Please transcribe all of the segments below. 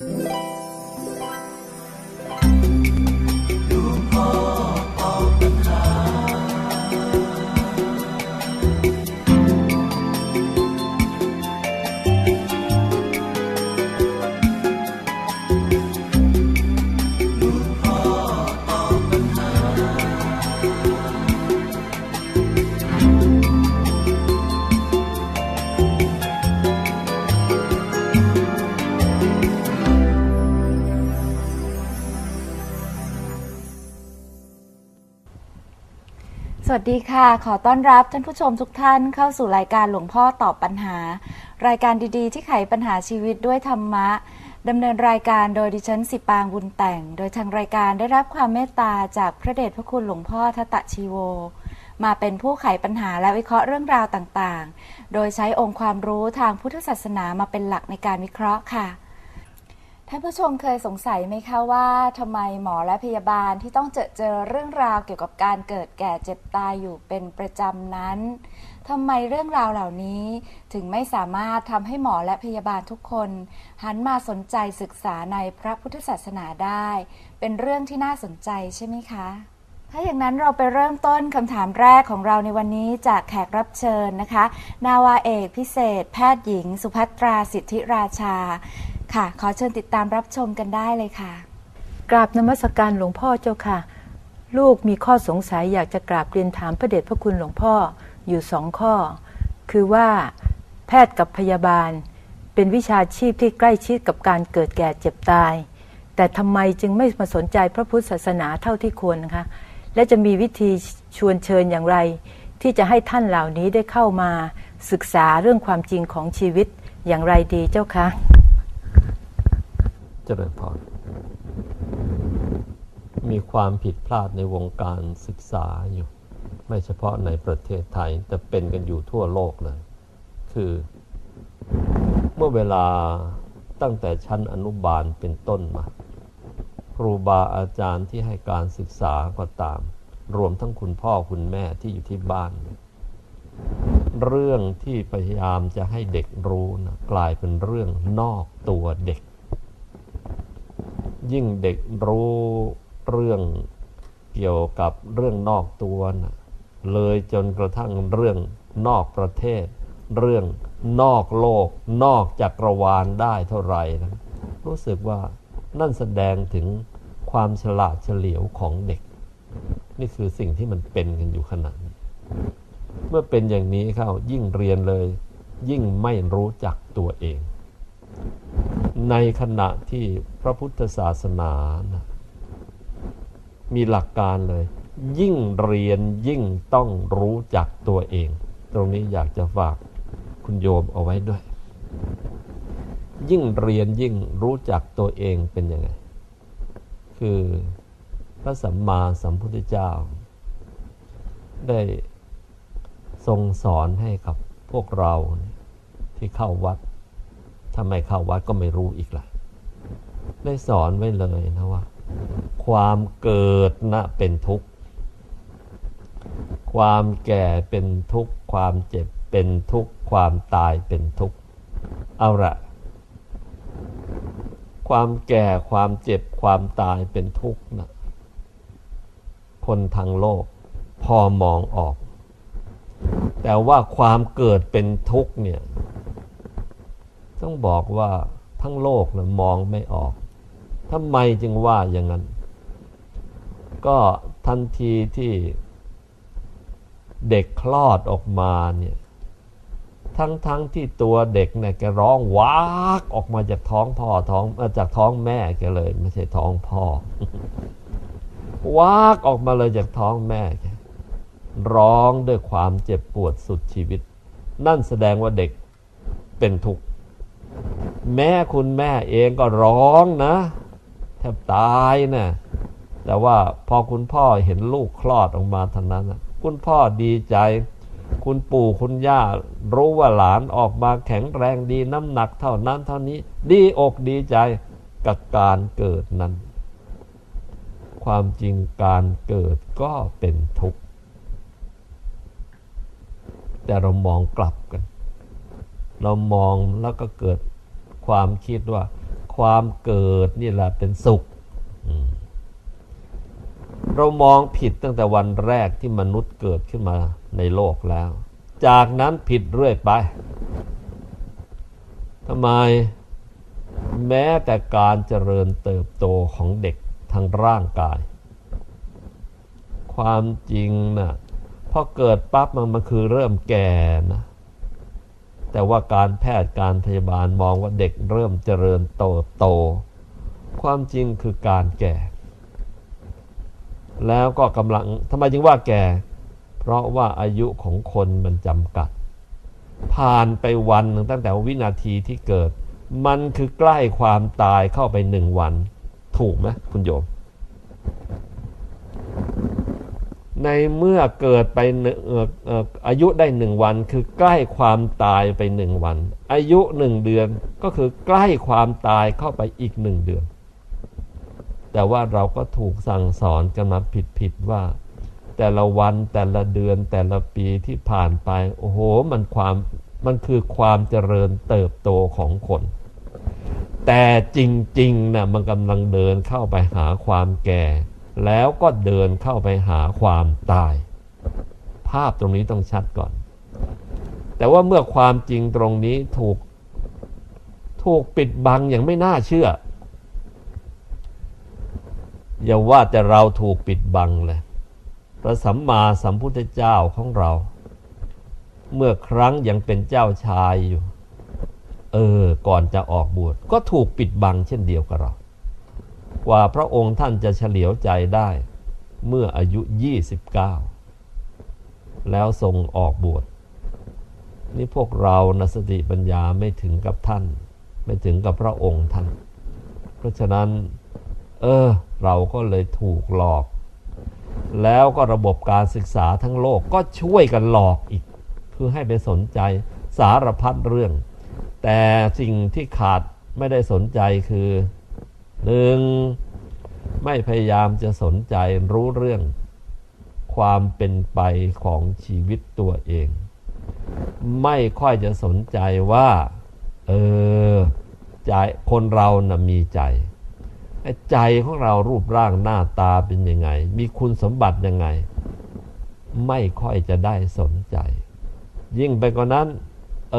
ส วัสดีค่ะ ขอต้อนรับท่านผู้ชมทุกท่านเข้าสู่รายการหลวงพ่อตอบปัญหา รายการดีๆ ที่ไขปัญหาชีวิตด้วยธรรมะดำเนินรายการโดยดิฉันสิปางบุญแต่ง โดยทางรายการได้รับความเมตตาจากพระเดชพระคุณหลวงพ่อทัตตะชีโว มาเป็นผู้ไขปัญหาและวิเคราะห์เรื่องราวต่างๆ โดยใช้องค์ความรู้ทางพุทธศาสนามาเป็นหลักในการวิเคราะห์ค่ะ ท่านผู้ชมเคยสงสัยไหมคะว่าทำไมหมอและพยาบาลที่ต้องเจอเจอเรื่องราวเกี่ยวกับการเกิดแก่เจ็บตายอยู่เป็นประจำนั้นทำไมเรื่องราวเหล่านี้ถึงไม่สามารถทำให้หมอและพยาบาลทุกคน หันมาสนใจศึกษาในพระพุทธศาสนาได้ เป็นเรื่องที่น่าสนใจใช่ไหมคะ ถ้าอย่างนั้นเราไปเริ่มต้นคำถามแรกของเราในวันนี้จากแขกรับเชิญนะคะ นาวาเอกพิเศษ แพทย์หญิง สุภัตราสิทธิราชา ค่ะ ขอเชิญติดตามรับชมกันได้เลยค่ะ กราบนมัสการหลวงพ่อเจ้าค่ะ ลูกมีข้อสงสัยอยากจะกราบเรียนถามพระเดชพระคุณหลวงพ่ออยู่สองข้อ คือว่าแพทย์กับพยาบาล เป็นวิชาชีพที่ใกล้ชิดกับการเกิดแก่เจ็บตาย แต่ทำไมจึงไม่มาสนใจพระพุทธศาสนาเท่าที่ควรนะคะ และจะมีวิธีชวนเชิญอย่างไร ที่จะให้ท่านเหล่านี้ได้เข้ามาศึกษาเรื่องความจริงของชีวิตอย่างไรดีเจ้าคะ จริญพร มีความผิดพลาดในวงการศึกษาอยู่ ไม่เฉพาะในประเทศไทย แต่เป็นกันอยู่ทั่วโลกเลย คือเมื่อเวลาตั้งแต่ชั้นอนุบาลเป็นต้นมา ครูบาอาจารย์ที่ให้การศึกษาก็ตาม รวมทั้งคุณพ่อคุณแม่ที่อยู่ที่บ้าน เรื่องที่พยายามจะให้เด็กรู้นะกลายเป็นเรื่องนอกตัวเด็ก ยิ่งเด็กรู้เรื่องเกี่ยวกับเรื่องนอกตัวนะเลยจนกระทั่งเรื่องนอกประเทศ เรื่องนอกโลก นอกจักรวาลได้เท่าไหร่นะรู้สึกว่านั่นแสดงถึงความฉลาดเฉลียวของเด็ก นี่คือสิ่งที่มันเป็นกันอยู่ขนาดนี้เมื่อเป็นอย่างนี้เข้ายิ่งเรียนเลย ยิ่งไม่รู้จักตัวเอง ในขณะที่พระพุทธศาสนานะมีหลักการเลย ยิ่งเรียนยิ่งต้องรู้จักตัวเอง ตรงนี้อยากจะฝากคุณโยมเอาไว้ด้วย ยิ่งเรียนยิ่งรู้จักตัวเองเป็นยังไง คือพระสัมมาสัมพุทธเจ้า ได้ทรงสอนให้กับพวกเราที่เข้าวัด ถ้าไม่เข้าวัดก็ไม่รู้อีกละได้สอนไว้เลยนะว่า ความเกิดนะเป็นทุกข์ ความแก่เป็นทุกข์ ความเจ็บเป็นทุกข์ ความตายเป็นทุกข์ เอาละความแก่ความเจ็บความตายเป็นทุกข์นะคนทางโลกพอมองออก แต่ว่าความเกิดเป็นทุกข์เนี่ย ต้องบอกว่าทั้งโลกนะมองไม่ออกทำไมจึงว่าอย่างนั้น ก็ทันทีที่เด็กคลอดออกมาเนี่ยทั้งทั้งที่ตัวเด็กเนี่ยแกร้องวากออกมาจากท้องพ่อท้องจากท้องแม่แกเลย ไม่ใช่ท้องพ่อวากออกมาเลยจากท้องแม่แกร้องด้วยความเจ็บปวดสุดชีวิต นั่นแสดงว่าเด็กเป็นทุกข์ แม่คุณแม่เองก็ร้องนะแทบตายนะแต่ว่าพอคุณพ่อเห็นลูกคลอดออกมาเท่านั้นนะคุณพ่อดีใจ คุณปู่คุณย่ารู้ว่าหลานออกมาแข็งแรงดีน้ำหนักเท่านั้นเท่านี้ ดีอกดีใจกับการเกิดนั้น ความจริงการเกิดก็เป็นทุกข์ แต่เรามองกลับกัน เรามองแล้วก็เกิดความคิดว่า ความเกิดนี่แหละเป็นสุข เรามองผิดตั้งแต่วันแรกที่มนุษย์เกิดขึ้นมาในโลกแล้ว จากนั้นผิดเรื่อยไปทำไมแม้แต่การเจริญเติบโตของเด็กทางร่างกาย ความจริงนะ่ะพอเกิดปั๊บมันมันคือเริ่มแก่นะ แต่ว่าการแพทย์การพยาบาลมองว่าเด็กเริ่มเจริญโตโต ความจริงคือการแก่ แล้วก็กำลังทำไมจึงว่าแก่ เพราะว่าอายุของคนมันจำกัด ผ่านไปวันหนึ่งตั้งแต่วินาทีที่เกิด มันคือใกล้ความตายเข้าไปหนึ่งวัน ถูกไหมคุณโยม ในเมื่อเกิดไปหนึ่งเอ่อเอ่ออายุได้หนึ่งวัน คือใกล้ความตายไปหนึ่งวัน อายุหนึ่งเดือนก็คือใกล้ความตายเข้าไปอีกหนึ่งเดือน แต่ว่าเราก็ถูกสั่งสอนกันมาผิดๆว่า แต่ละวันแต่ละเดือนแต่ละปีที่ผ่านไป โอ้โหมันความมันคือความเจริญเติบโตของคน แต่จริงๆนะมันกำลังเดินเข้าไปหาความแก่ แล้วก็เดินเข้าไปหาความตาย ภาพตรงนี้ต้องชัดก่อน แต่ว่าเมื่อความจริงตรงนี้ถูกถูกปิดบังอย่างไม่น่าเชื่อ อย่าว่าแต่เราถูกปิดบังเลยพระสัมมาสัมพุทธเจ้าของเรา เมื่อครั้งยังเป็นเจ้าชายอยู่ เออ ก่อนจะออกบวชก็ถูกปิดบังเช่นเดียวกับเรา กว่าพระองค์ท่านจะเฉลียวใจได้เมื่ออายุ 29 แล้วทรงออกบวช นี่พวกเรานะสติปัญญาไม่ถึงกับท่าน ไม่ถึงกับพระองค์ท่าน เพราะฉะนั้น เออ เราก็เลยถูกหลอก แล้วก็ระบบการศึกษาทั้งโลกก็ช่วยกันหลอกอีกเพื่อให้ไปสนใจสารพัดเรื่อง แต่สิ่งที่ขาดไม่ได้สนใจคือ หนึ่งไม่พยายามจะสนใจรู้เรื่องความเป็นไปของชีวิตตัวเอง ไม่ค่อยจะสนใจว่า เออใจคนเรานะ่ะมีใจใจของเรารูปร่างหน้าตาเป็นยังไง มีคุณสมบัติยังไง ไม่ค่อยจะได้สนใจ ยิ่งไปกว่านั้น เอ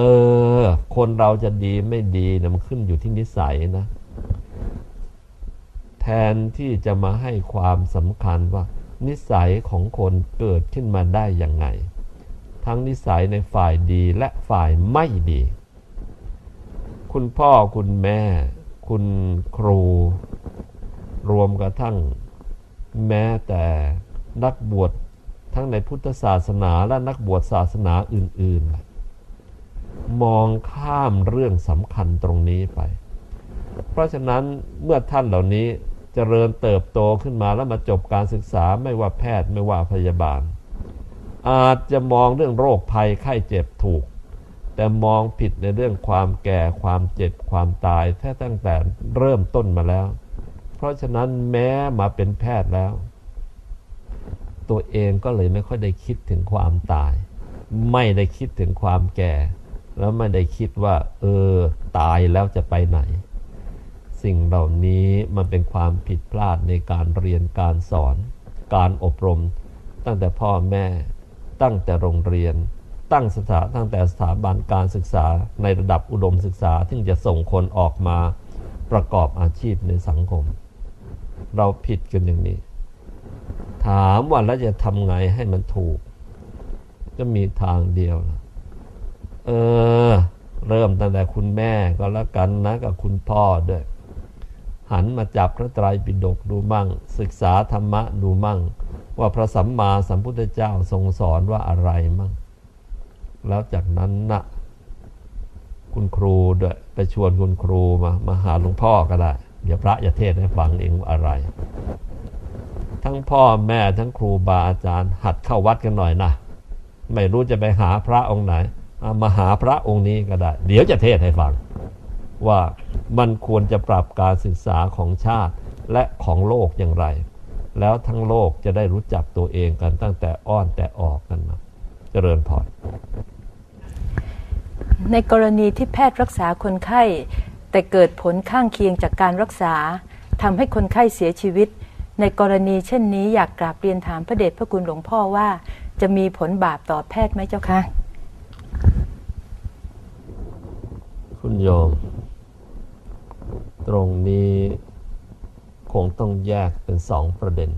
อ คนเราจะดีไม่ดีนะมันขึ้นอยู่ที่นิสัยนะ แทนที่จะมาให้ความสำคัญว่า นิสัยของคนเกิดขึ้นมาได้ยังไง ทั้งนิสัยในฝ่ายดีและฝ่ายไม่ดี คุณพ่อคุณแม่ คุณครู รวมกระทั่ง แม้แต่นักบวชทั้งในพุทธศาสนาและนักบวชศาสนาอื่น ๆ มองข้ามเรื่องสำคัญตรงนี้ไป เพราะฉะนั้นเมื่อท่านเหล่านี้ จเจริญเติบโตขึ้นมาแล้วมาจบการศึกษาไม่ว่าแพทย์ไม่ว่าพยาบาล อาจจะมองเรื่องโรคภัยไข้เจ็บถูก แต่มองผิดในเรื่องความแก่ความเจ็บความตายแท้ตั้งแต่เริ่มต้นมาแล้ว เพราะฉะนั้นแม้มาเป็นแพทย์แล้ว ตัวเองก็เลยไม่ค่อยได้คิดถึงความตาย ไม่ได้คิดถึงความแก่ แล้วไม่ได้คิดว่า เออ ตายแล้วจะไปไหน สิ่งเหล่านี้มันเป็นความผิดพลาดในการเรียนการสอน การอบรม ตั้งแต่พ่อแม่ ตั้งแต่โรงเรียน ตั้งสถาตั้งแต่สถาบันการศึกษาในระดับอุดมศึกษาที่จะส่งคนออกมาประกอบอาชีพในสังคม เราผิดกันอย่างนี้ ถามว่าแล้วจะทำไงให้มันถูก ก็มีทางเดียวนะเออ เริ่มตั้งแต่คุณแม่ก็แล้วกันนะกับคุณพ่อด้วย หันมาจับพระไตรปิฎกดูมั่ง ศึกษาธรรมะดูมั่ง ว่าพระสัมมาสัมพุทธเจ้าทรงสอนว่าอะไรมั่ง แล้วจากนั้นนะคุณครูด้วยไปชวนคุณครูมามาหาหลวงพ่อก็ได้ เดี๋ยวพระจะเทศให้ฟังเองว่าอะไร ทั้งพ่อแม่ทั้งครูบาอาจารย์ หัดเข้าวัดกันหน่อยนะไม่รู้จะไปหาพระองค์ไหนมาหาพระองค์นี้ก็ได้ เดี๋ยวจะเทศให้ฟังว่า มันควรจะปรับการศึกษาของชาติและของโลกอย่างไร แล้วทั้งโลกจะได้รู้จักตัวเองกันตั้งแต่อ้อนแต่ออกกันมา เจริญพรในกรณีที่แพทย์รักษาคนไข้ แต่เกิดผลข้างเคียงจากการรักษาทำให้คนไข้เสียชีวิต ในกรณีเช่นนี้อยากกราบเรียนถามพระเดชพระคุณหลวงพ่อว่า จะมีผลบาปต่อแพทย์ไหมเจ้าคะคุณโยม ตรงนี้คงต้องแยกเป็นสองประเด็น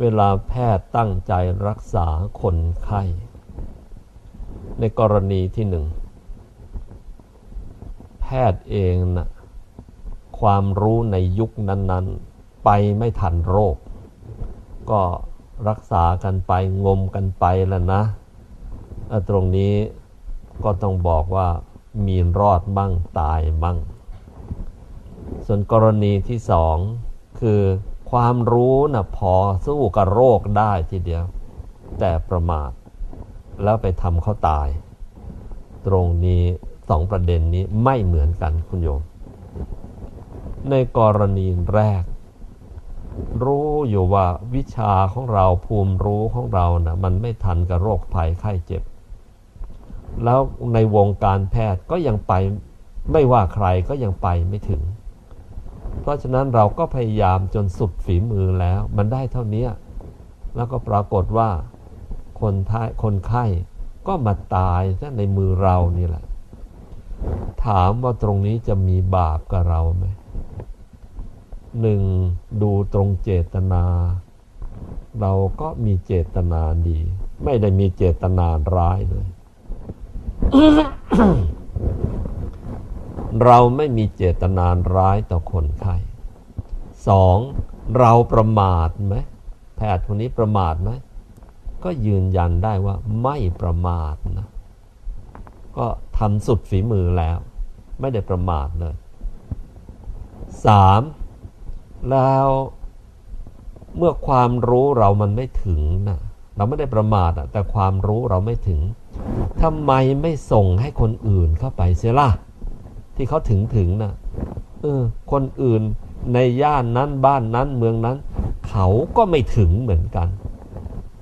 เวลาแพทย์ตั้งใจรักษาคนไข้ ในกรณีที่หนึ่ง แพทย์เองนะความรู้ในยุคนั้น ๆ ไปไม่ทันโรค ก็รักษากันไปงมกันไปแล้วนะ ตรงนี้ก็ต้องบอกว่า มีรอดมั่งตายมั่งส่วนกรณีที่สองคือความรู้นะพอสู้กับโรคได้ทีเดียว แต่ประมาท แล้วไปทำเขาตาย ตรงนี้สองประเด็นนี้ไม่เหมือนกันคุณโยม ในกรณีแรก รู้อยู่ว่าวิชาของเราภูมิรู้ของเรานะ่ะมันไม่ทันกับโรคภัยไข้เจ็บ แล้วในวงการแพทย์ก็ยังไปไม่ว่าใครก็ยังไปไม่ถึง เพราะฉะนั้นเราก็พยายามจนสุดฝีมือแล้ว มันได้เท่านี้แล้วก็ปรากฏว่าคนไข้คนไข้ก็มาตายซะในมือเรานี่แหละ ถามว่าตรงนี้จะมีบาปกับเราไหมหนึ่งดูตรงเจตนา เราก็มีเจตนาดี ไม่ได้มีเจตนาร้ายเลย เราไม่มีเจตนาร้ายต่อคนไข้สองเราประมาทไหมแพทย์คนนี้ประมาทไหมก็ยืนยันได้ว่าไม่ประมาทนะก็ทำสุดฝีมือแล้ว ไม่ได้ประมาทเลยสามแล้วเมื่อความรู้เรามันไม่ถึงนะเราไม่ได้ประมาทอะแต่ความรู้เราไม่ถึง ทำไมไม่ส่งให้คนอื่นเข้าไปเสียล่ะ ที่เขาถึงถึงนะเออ คนอื่นในย่านนั้นบ้านนั้นเมืองนั้น เขาก็ไม่ถึงเหมือนกัน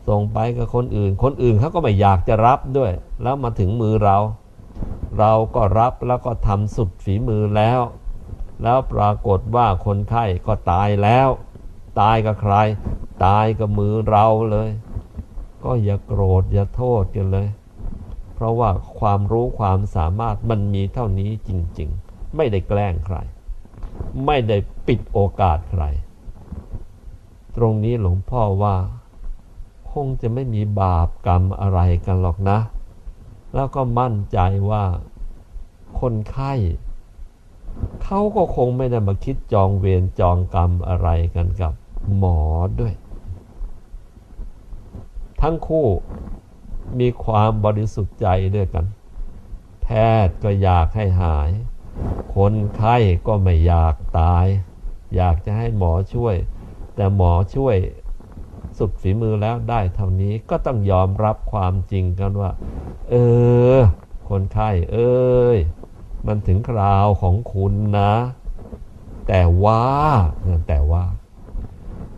ส่งไปกับคนอื่น คนอื่นเขาก็ไม่อยากจะรับด้วย แล้วมาถึงมือเรา เราก็รับแล้วก็ทำสุดฝีมือแล้ว แล้วปรากฏว่าคนไข้ก็ตายแล้ว ตายกับใคร ตายกับมือเราเลย ก็อย่าโกรธอย่าโทษกันเลย เพราะว่าความรู้ความสามารถมันมีเท่านี้จริง ๆ ไม่ได้แกล้งใคร ไม่ได้ปิดโอกาสใคร ตรงนี้หลวงพ่อว่า คงจะไม่มีบาปกรรมอะไรกันหรอกนะ แล้วก็มั่นใจว่า คนไข้เขาก็คงไม่ได้มาคิดจองเวรจองกรรมอะไรกันกับหมอด้วย ทั้งคู่ มีความบริสุทธิ์ใจด้วยกัน แพทย์ก็อยากให้หาย คนไข้ก็ไม่อยากตาย อยากจะให้หมอช่วย แต่หมอช่วยสุดฝีมือแล้วได้เท่านี้ก็ต้องยอมรับความจริงกันว่า เออ คนไข้เอ้ย มันถึงคราวของคุณนะ แต่ว่าแต่ว่า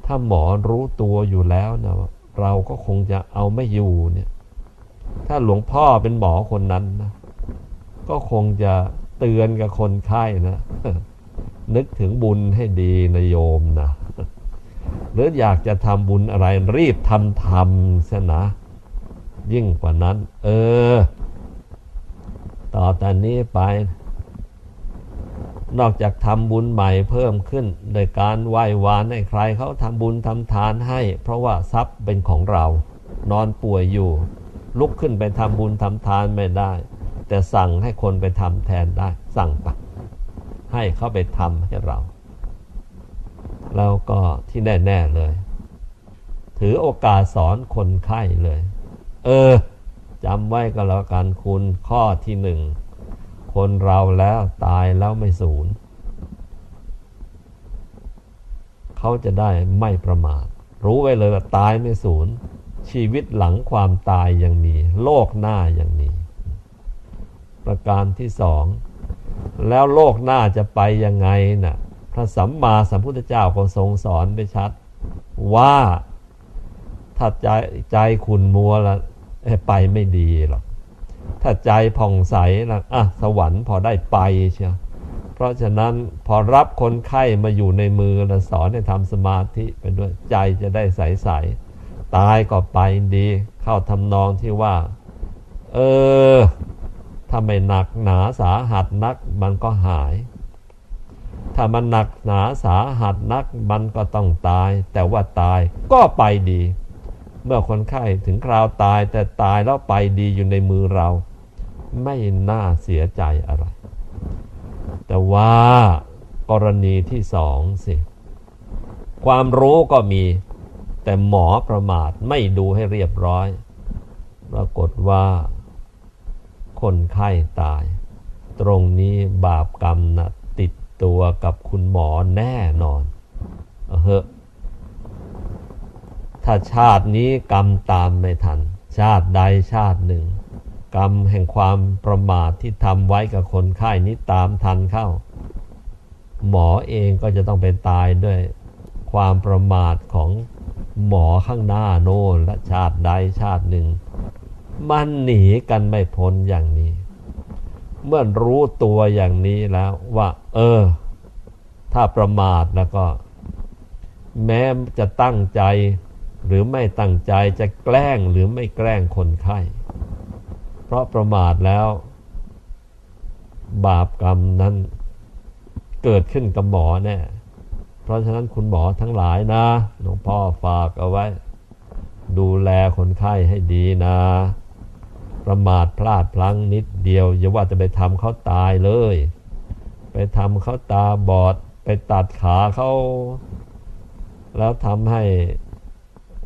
ถ้าหมอรู้ตัวอยู่แล้วนะเราก็คงจะเอาไม่อยู่เนี่ย ถ้าหลวงพ่อเป็นหมอคนนั้นนะก็คงจะเตือนกับคนไข้นะ นึกถึงบุญให้ดีนะโยมนะหรืออยากจะทำบุญอะไรรีบทำทำซะนะ ยิ่งกว่านั้น เออ ต่อแต่นี้ไป นอกจากทำบุญใหม่เพิ่มขึ้น โดยการไหว้วานให้ใครเขาทำบุญทำทานให้ เพราะว่าทรัพย์เป็นของเรา นอนป่วยอยู่ ลุกขึ้นไปทำบุญทำทานไม่ได้ แต่สั่งให้คนไปทำแทนได้ สั่งไปให้เขาไปทำให้เรา แล้วก็ที่แน่ๆเลย ถือโอกาสสอนคนไข้เลย เออจำไว้ก็แล้วกันคุณข้อที่หนึ่งคนเราแล้วตายแล้วไม่สูญเขาจะได้ไม่ประมาทรู้ไว้เลยว่าตายไม่สูญ ชีวิตหลังความตายยังมี โลกหน้ายังมี ประการที่สอง แล้วโลกหน้าจะไปยังไงนะ่ะพระสัมมาสัมพุทธเจ้าก็ทรงสอนไปชัด ว่าถ้าใจใจคุณมัวล้วไปไม่ดีหรอก ถ้าใจผ่องใสล้วอะสวรรค์พอได้ไปเชียวเพราะฉะนั้นพอรับคนไข้มาอยู่ในมือแล้วสอนให้ทำสมาธิไปด้วยใจจะได้ใสๆ ตายก็ไปดี เข้าทำนองที่ว่า เออ ถ้าไม่หนักหนาสาหัสนักมันก็หาย ถ้ามันหนักหนาสาหัสนักมันก็ต้องตาย แต่ว่าตายก็ไปดี เมื่อคนไข้ถึงคราวตายแต่ตายแล้วไปดีอยู่ในมือเรา ไม่น่าเสียใจอะไร แต่ว่ากรณีที่สองสิ ความรู้ก็มี แต่หมอประมาทไม่ดูให้เรียบร้อย ปรากฏว่า คนไข้ตาย ตรงนี้บาปกรรมนะติดตัวกับคุณหมอแน่นอนเอาเหอถ้าชาตินี้กรรมตามไม่ทัน ชาติใดชาติหนึ่ง กรรมแห่งความประมาทที่ทำไว้กับคนไข้นี้ตามทันเข้า หมอเองก็จะต้องไปตายด้วยความประมาทของ หมอข้างหน้าโน่นและชาติใดชาติหนึ่ง มันหนีกันไม่พ้นอย่างนี้ เมื่อรู้ตัวอย่างนี้แล้วว่า เออ ถ้าประมาทแล้วก็ แม้จะตั้งใจ หรือไม่ตั้งใจจะแกล้งหรือไม่แกล้งคนไข้ เพราะประมาทแล้ว บาปกรรมนั้นเกิดขึ้นกับหมอแน่ เพราะฉะนั้นคุณหมอทั้งหลายนะหลวงพ่อฝากเอาไว้ ดูแลคนไข้ให้ดีนะ ประมาทพลาดพลั้งนิดเดียว อย่าว่าจะไปทำเขาตายเลย ไปทำเขาตาบอด ไปตัดขาเขาแล้วทำให้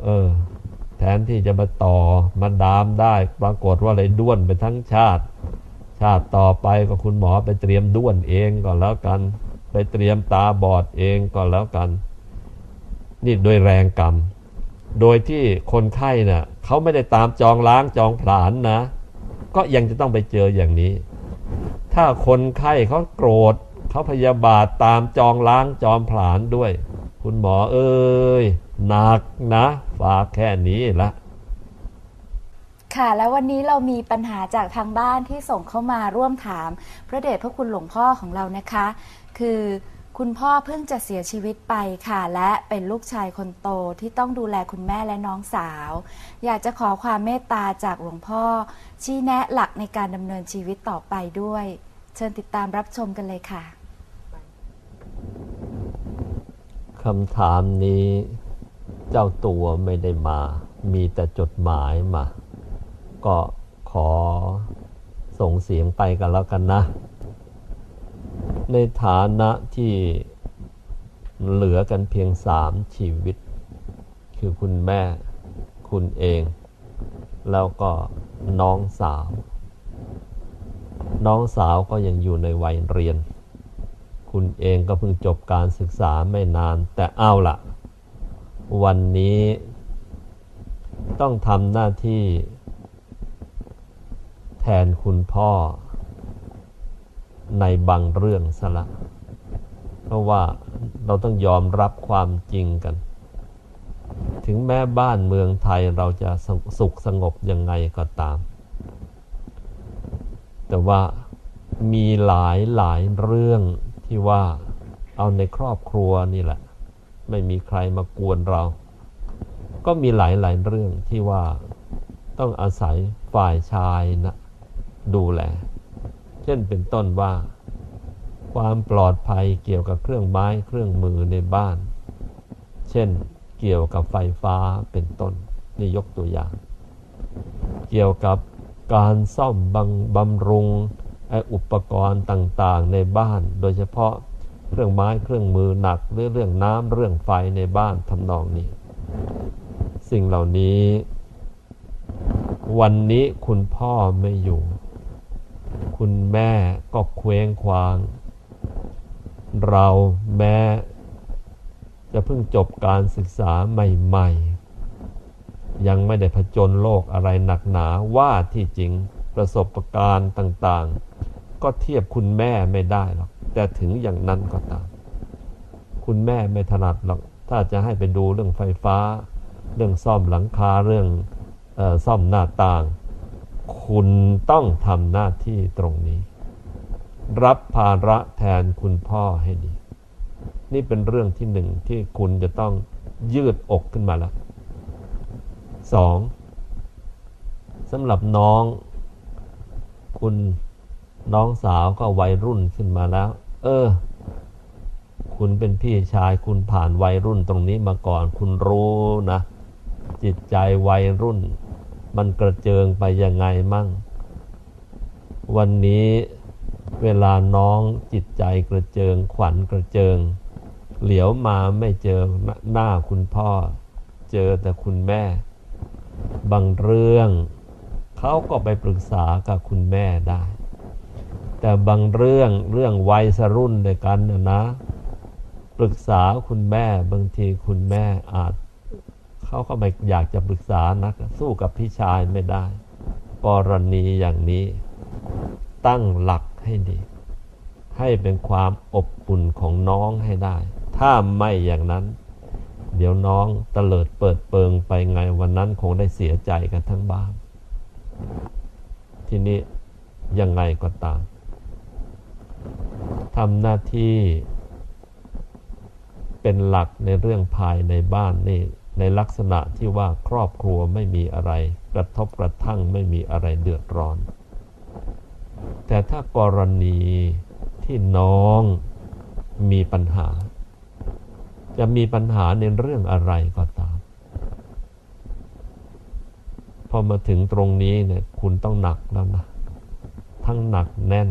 เออแทนที่จะมาต่อมาดามได้ ปรากฏว่าเลยด้วนไปทั้งชาติ ชาติต่อไปก็คุณหมอไปเตรียมด้วนเองก่อนแล้วกัน ไปเตรียมตาบอดเองก่อนแล้วกัน นี่โดยแรงกรรม โดยที่คนไข้เนะ่ะเขาไม่ได้ตามจองล้างจองผลาญนะ ก็ยังจะต้องไปเจออย่างนี้ ถ้าคนไข้เขาโกรธเขาพยาบาทตามจองล้างจองผลาญด้วย คุณหมอเอ้ยหนักนะฝากแค่นี้ละค่ะ แล้ววันนี้เรามีปัญหาจากทางบ้านที่ส่งเข้ามาร่วมถาม พระเดชพระคุณหลวงพ่อของเรานะคะ คือคุณพ่อเพิ่งจะเสียชีวิตไปค่ะ และเป็นลูกชายคนโตที่ต้องดูแลคุณแม่และน้องสาว อยากจะขอความเมตตาจากหลวงพ่อ ชี้แนะหลักในการดำเนินชีวิตต่อไปด้วย เชิญติดตามรับชมกันเลยค่ะคำถามนี้เจ้าตัวไม่ได้มา มีแต่จดหมายมา ก็ขอส่งเสียงไปกันแล้วกันนะ ในฐานะที่เหลือกันเพียงสามชีวิต คือคุณแม่คุณเอง แล้วก็น้องสาว น้องสาวก็ยังอยู่ในวัยเรียน คุณเองก็เพิ่งจบการศึกษาไม่นาน แต่เอาละวันนี้ต้องทำหน้าที่แทนคุณพ่อ ในบางเรื่องสละ เพราะว่าเราต้องยอมรับความจริงกัน ถึงแม้บ้านเมืองไทยเราจะสสุขสงบยังไงก็ตาม แต่ว่ามีหลายหลายเรื่องที่ว่าเอาในครอบครัวนี่แหละ ไม่มีใครมากวนเรา ก็มีหลายหลายเรื่องที่ว่าต้องอาศัยฝ่ายชายนะดูแล เช่นเป็นต้นว่า ความปลอดภัยเกี่ยวกับเครื่องไม้เครื่องมือในบ้าน เช่นเกี่ยวกับไฟฟ้าเป็นต้นนี่ยกตัวอย่าง เกี่ยวกับการซ่อมบังบำรุงอุปกรณ์ต่างๆในบ้าน โดยเฉพาะเครื่องไม้เครื่องมือหนักหรือเรื่องน้ำเรื่องไฟในบ้านทำนองนี้ สิ่งเหล่านี้ วันนี้คุณพ่อไม่อยู่ คุณแม่ก็เคว้งคว้าง เราแม้ จะเพิ่งจบการศึกษาใหม่ ๆ ยังไม่ได้ผจญโลกอะไรหนักหนาว่าที่จริงประสบการณ์ต่างๆ ก็เทียบคุณแม่ไม่ได้หรอก แต่ถึงอย่างนั้นก็ตาม คุณแม่ไม่ถนัดหรอก ถ้าจะให้ไปดูเรื่องไฟฟ้า เรื่องซ่อมหลังคาเรื่องออซ่อมหน้าต่าง คุณต้องทำหน้าที่ตรงนี้ รับภาระแทนคุณพ่อให้ดี นี่เป็นเรื่องที่หนึ่งที่คุณจะต้องยืดอกขึ้นมาแล้วสองสำหรับน้อง คุณน้องสาวก็วัยรุ่นขึ้นมาแล้ว เออ คุณเป็นพี่ชายคุณผ่านวัยรุ่นตรงนี้มาก่อน คุณรู้นะ จิตใจวัยรุ่น มันกระเจิงไปยังไงมั่ง วันนี้เวลาน้องจิตใจกระเจิง ขวัญกระเจิง เหลียวมาไม่เจอหน้าคุณพ่อ เจอแต่คุณแม่ บางเรื่องเขาก็ไปปรึกษากับคุณแม่ได้ แต่บางเรื่องเรื่องวัยสรุ่นด้วยกันนะนะ ปรึกษาคุณแม่บางทีคุณแม่อาจ เขาก็ไม่อยากจะปรึกษานัก สู้กับพี่ชายไม่ได้ กรณีอย่างนี้ ตั้งหลักให้ดี ให้เป็นความอบอุ่นของน้องให้ได้ ถ้าไม่อย่างนั้น เดี๋ยวน้องเตลิดเปิดเปิงไปไงวันนั้นคงได้เสียใจกันทั้งบ้าน ทีนี้ยังไงก็ตามทำหน้าที่เป็นหลักในเรื่องภายในบ้านนี่ ในลักษณะที่ว่าครอบครัวไม่มีอะไร กระทบกระทั่งไม่มีอะไรเดือดร้อน แต่ถ้ากรณีที่น้องมีปัญหา จะมีปัญหาในเรื่องอะไรก็ตาม พอมาถึงตรงนี้เนี่ยคุณต้องหนักแล้วนะ ทั้งหนักแน่น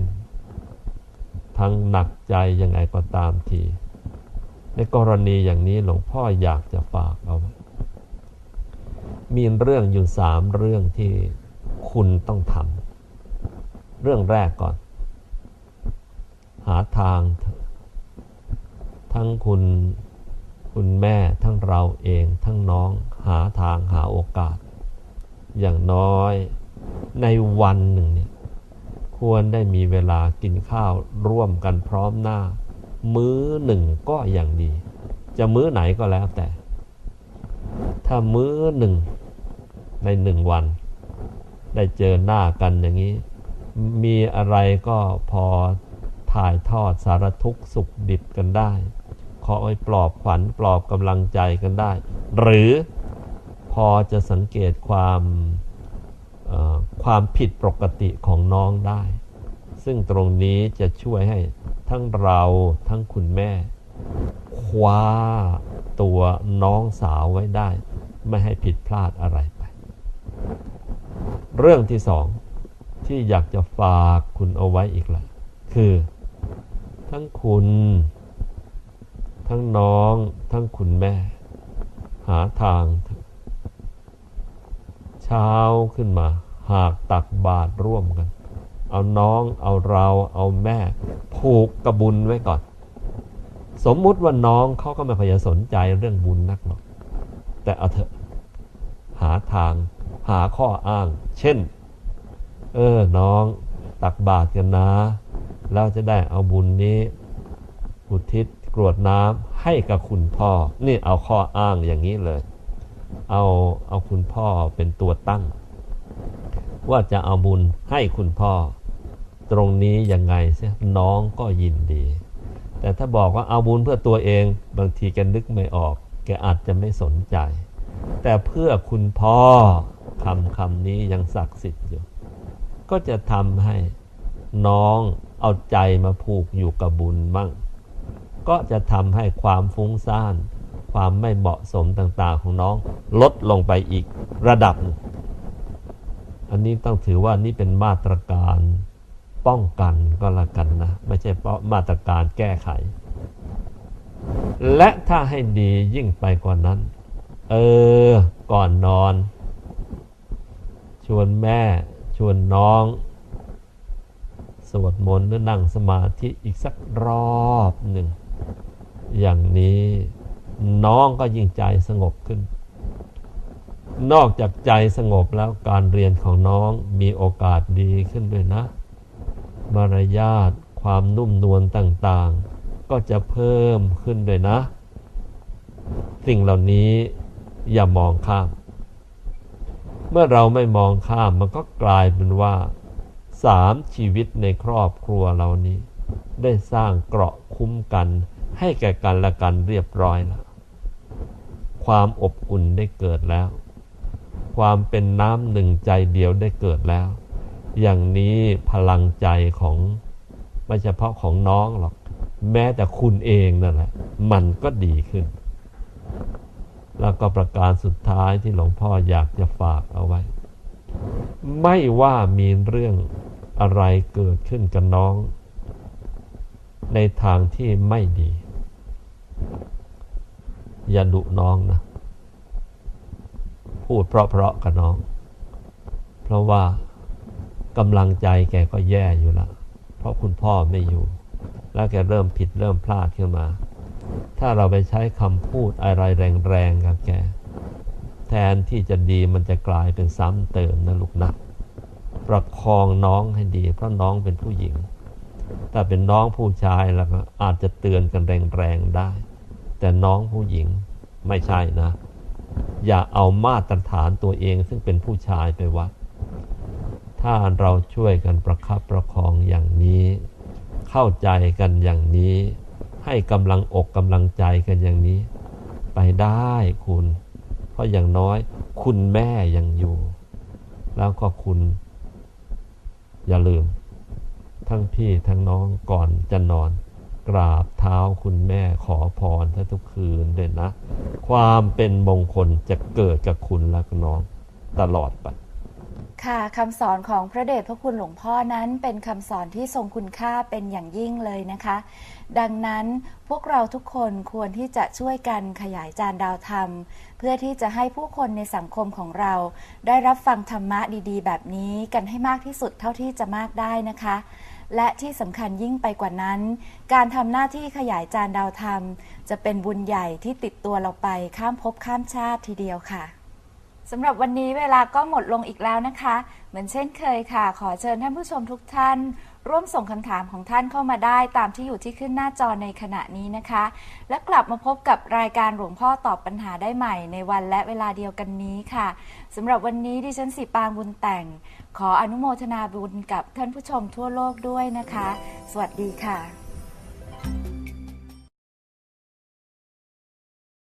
ทั้งหนักใจยังไงก็ตามที กรณีอย่างนี้หลวงพ่ออยากจะฝากเอา มีเรื่องอยู่สามเรื่องที่คุณต้องทำ เรื่องแรกก่อน หาทาง ทั้งคุณคุณแม่ทั้งเราเองทั้งน้องหาทางหาโอกาส อย่างน้อยในวันหนึ่งเนี่ยควรได้มีเวลากินข้าวร่วมกันพร้อมหน้า มื้อหนึ่งก็อย่างดี จะมื้อไหนก็แล้วแต่ ถ้ามื้อหนึ่งในหนึ่งวัน ได้เจอหน้ากันอย่างนี้ มีอะไรก็พอถ่ายทอดสารทุกข์สุขดิบกันได้ ขอให้ปลอบขวัญปลอบกำลังใจกันได้ หรือพอจะสังเกตความความผิดปกติของน้องได้ ซึ่งตรงนี้จะช่วยให้ทั้งเราทั้งคุณแม่ คว้าตัวน้องสาวไว้ได้ ไม่ให้ผิดพลาดอะไรไป เรื่องที่สองที่อยากจะฝากคุณเอาไว้อีกละคือ ทั้งคุณ ทั้งน้อง ทั้งคุณแม่ หาทางเถอะเช้าขึ้นมา หากตักบาตรร่วมกัน เอาน้อง เอาเรา เอาแม่ ผูกกระบุญไว้ก่อน สมมุติว่าน้องเขาก็ไม่ค่อยจะสนใจเรื่องบุญนักหรอก แต่เอาเถอะ หาทางหาข้ออ้าง เช่น เออ น้องตักบาตรกันนะ เราจะได้เอาบุญนี้ อุทิศกรวดน้ำให้กับคุณพ่อ นี่เอาข้ออ้างอย่างนี้เลย เอาเอาคุณพ่อเป็นตัวตั้ง ว่าจะเอาบุญให้คุณพ่อ ตรงนี้ยังไงเสียน้องก็ยินดี แต่ถ้าบอกว่าเอาบุญเพื่อตัวเองบางทีแกนึกไม่ออก แกอาจจะไม่สนใจ แต่เพื่อคุณพ่อคำคำนี้ยังศักดิ์สิทธิ์อยู่ ก็จะทำให้น้องเอาใจมาผูกอยู่กับบุญมั่ง ก็จะทำให้ความฟุ้งซ่าน ความไม่เหมาะสมต่างๆของน้องลดลงไปอีกระดับ อันนี้ต้องถือว่านี่เป็นมาตรการ ป้องกันก็แล้วกันนะ ไม่ใช่เพราะมาตรการแก้ไข และถ้าให้ดียิ่งไปกว่านั้น เออ ก่อนนอน ชวนแม่ชวนน้อง สวดมนต์หรือนั่งสมาธิอีกสักรอบหนึ่ง อย่างนี้น้องก็ยิ่งใจสงบขึ้น นอกจากใจสงบแล้วการเรียนของน้องมีโอกาสดีขึ้นด้วยนะ มารยาทความนุ่มนวลต่างๆ ก็จะเพิ่มขึ้นด้วยนะ สิ่งเหล่านี้อย่ามองข้าม เมื่อเราไม่มองข้ามมันก็กลายเป็นว่าสามชีวิตในครอบครัวเรานี้ ได้สร้างเกราะคุ้มกัน ให้แก่กันและกันเรียบร้อยแล้ว ความอบอุ่นได้เกิดแล้ว ความเป็นน้ำหนึ่งใจเดียวได้เกิดแล้ว อย่างนี้พลังใจของไม่เฉพาะของน้องหรอก แม้แต่คุณเองนั่นแหละ มันก็ดีขึ้น แล้วก็ประการสุดท้ายที่หลวงพ่ออยากจะฝากเอาไว้ ไม่ว่ามีเรื่องอะไรเกิดขึ้นกับน้อง ในทางที่ไม่ดี อย่าดุน้องนะ พูดเพราะๆกับน้อง เพราะว่า กำลังใจแกก็แย่อยู่ล้วเพราะคุณพ่อไม่อยู่ แล้วแกเริ่มผิดเริ่มพลาดขึ้นมา ถ้าเราไปใช้คำพูดอะไรแรงๆกับแก แทนที่จะดีมันจะกลายเป็นซ้ำเติมนะลูกนะประคองน้องให้ดี เพราะน้องเป็นผู้หญิง ถ้าเป็นน้องผู้ชายแล้วก็อาจจะเตือนกันแรงๆได้ แต่น้องผู้หญิงไม่ใช่นะ อย่าเอามาตรฐานตัวเองซึ่งเป็นผู้ชายไปวัด ถ้าเราช่วยกันประคับประคองอย่างนี้ เข้าใจกันอย่างนี้ ให้กำลังอกกำลังใจกันอย่างนี้ ไปได้คุณ เพราะอย่างน้อยคุณแม่ยังอยู่ แล้วก็คุณ อย่าลืม ทั้งพี่ทั้งน้องก่อนจะนอน กราบเท้าคุณแม่ขอพรท,ทุกคืนด้วยนะ ความเป็นมงคลจะเกิดกับคุณและก็น้องตลอดไป ค่ะคำสอนของพระเดชพระคุณหลวงพ่อนั้นเป็นคำสอนที่ทรงคุณค่าเป็นอย่างยิ่งเลยนะคะ ดังนั้นพวกเราทุกคนควรที่จะช่วยกันขยายจานดาวธรรม เพื่อที่จะให้ผู้คนในสังคมของเรา ได้รับฟังธรรมะดีๆ แบบนี้กันให้มากที่สุดเท่าที่จะมากได้นะคะและที่สำคัญยิ่งไปกว่านั้น การทำหน้าที่ขยายจานดาวธรรม จะเป็นบุญใหญ่ที่ติดตัวเราไปข้ามภพข้ามชาติทีเดียวค่ะ สำหรับวันนี้เวลาก็หมดลงอีกแล้วนะคะ เหมือนเช่นเคยค่ะ ขอเชิญท่านผู้ชมทุกท่าน ร่วมส่งคำถามของท่านเข้ามาได้ตามที่อยู่ที่ขึ้นหน้าจอในขณะนี้นะคะ และกลับมาพบกับรายการหลวงพ่อตอบปัญหาได้ใหม่ในวันและเวลาเดียวกันนี้ค่ะสำหรับวันนี้ดิฉันสีปางบุญแต่ง ขออนุโมทนาบุญกับท่านผู้ชมทั่วโลกด้วยนะคะ สวัสดีค่ะ